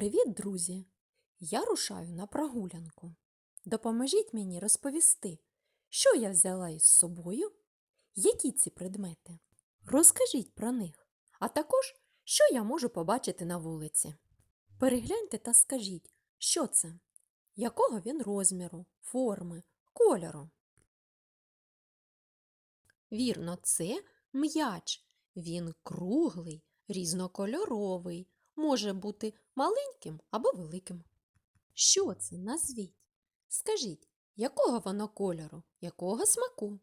Привіт, друзі! Я рушаю на прогулянку. Допоможіть мені розповісти, що я взяла із собою, які ці предмети. Розкажіть про них, а також, що я можу побачити на вулиці. Перегляньте та скажіть, що це, якого він розміру, форми, кольору. Вірно, це м'яч. Він круглий, різнокольоровий, може бути маленьким або великим. Що це? Назвіть. Скажіть, якого воно кольору, якого смаку?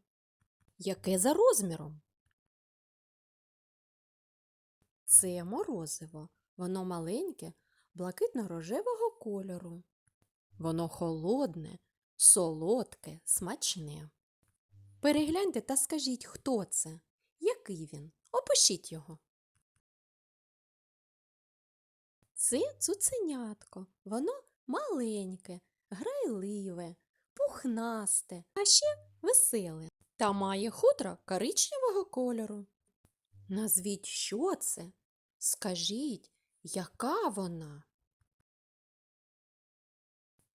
Яке за розміром? Це морозиво. Воно маленьке, блакитно-рожевого кольору. Воно холодне, солодке, смачне. Перегляньте та скажіть, хто це, який він. Опишіть його. Це цуценятко. Воно маленьке, грайливе, пухнасте, а ще веселе та має хутро коричневого кольору. Назвіть, що це? Скажіть, яка вона?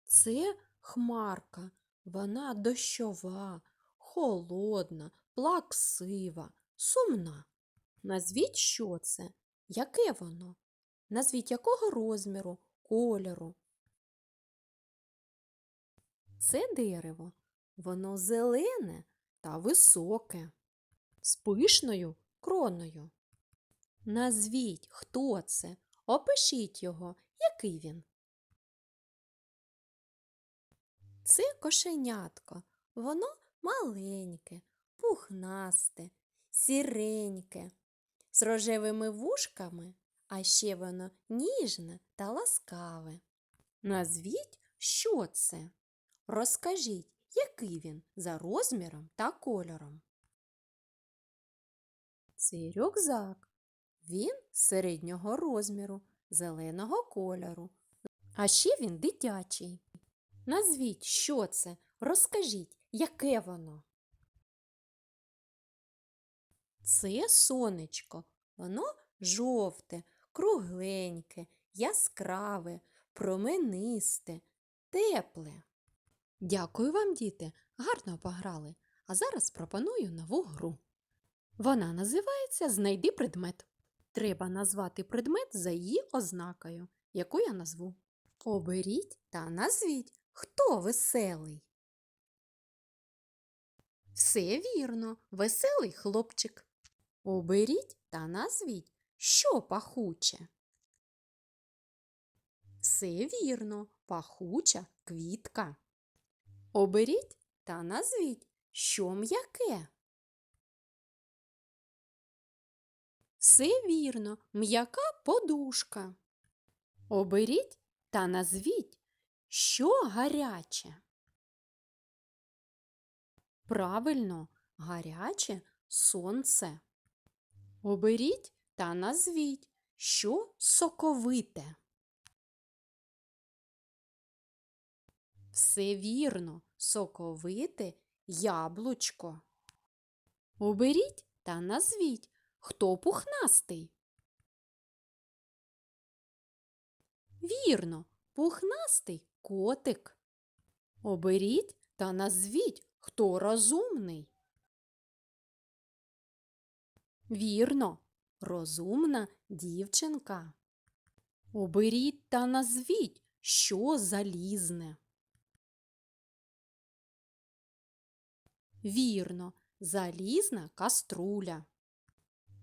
Це хмарка. Вона дощова, холодна, плаксива, сумна. Назвіть, що це? Яке воно? Назвіть якого розміру, кольору. Це дерево. Воно зелене та високе, з пишною кроною. Назвіть, хто це, опишіть його, який він. Це кошенятко. Воно маленьке, пухнасте, сіреньке, з рожевими вушками а ще воно ніжне та ласкаве. Назвіть, що це? Розкажіть, який він за розміром та кольором. Це рюкзак. Він середнього розміру, зеленого кольору. А ще він дитячий. Назвіть, що це? Розкажіть, яке воно. Це сонечко. Воно жовте, кругленьке, яскраве, променисте, тепле. Дякую вам, діти, гарно пограли. А зараз пропоную нову гру. Вона називається Знайди предмет. Треба назвати предмет за її ознакою, яку я назву. Оберіть та назвіть, хто веселий. Все вірно, веселий хлопчик. Оберіть та назвіть, що пахуче? Все вірно, пахуча квітка. Оберіть та назвіть, що м'яке. Все вірно, м'яка подушка. Оберіть та назвіть, що гаряче. Правильно, гаряче сонце. Оберіть та назвіть, що соковите. Все вірно, соковите яблучко. Оберіть та назвіть, хто пухнастий. Вірно, пухнастий котик. Оберіть та назвіть, хто розумний. Вірно, розумна дівчинка. Оберіть та назвіть, що залізне. Вірно, залізна каструля.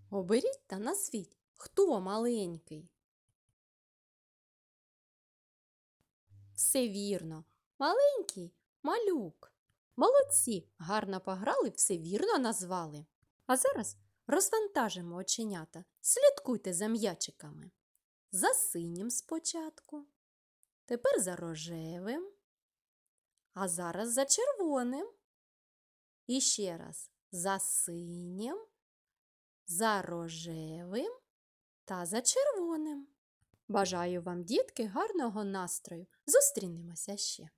Оберіть та назвіть, хто маленький. Все вірно, маленький малюк. Молодці, гарно пограли, все вірно назвали. А зараз Розвантажимо оченята, слідкуйте за м'ячиками. За синім спочатку, тепер за рожевим, а зараз за червоним. І ще раз за синім, за рожевим та за червоним. Бажаю вам, дітки, гарного настрою! Зустрінемося ще!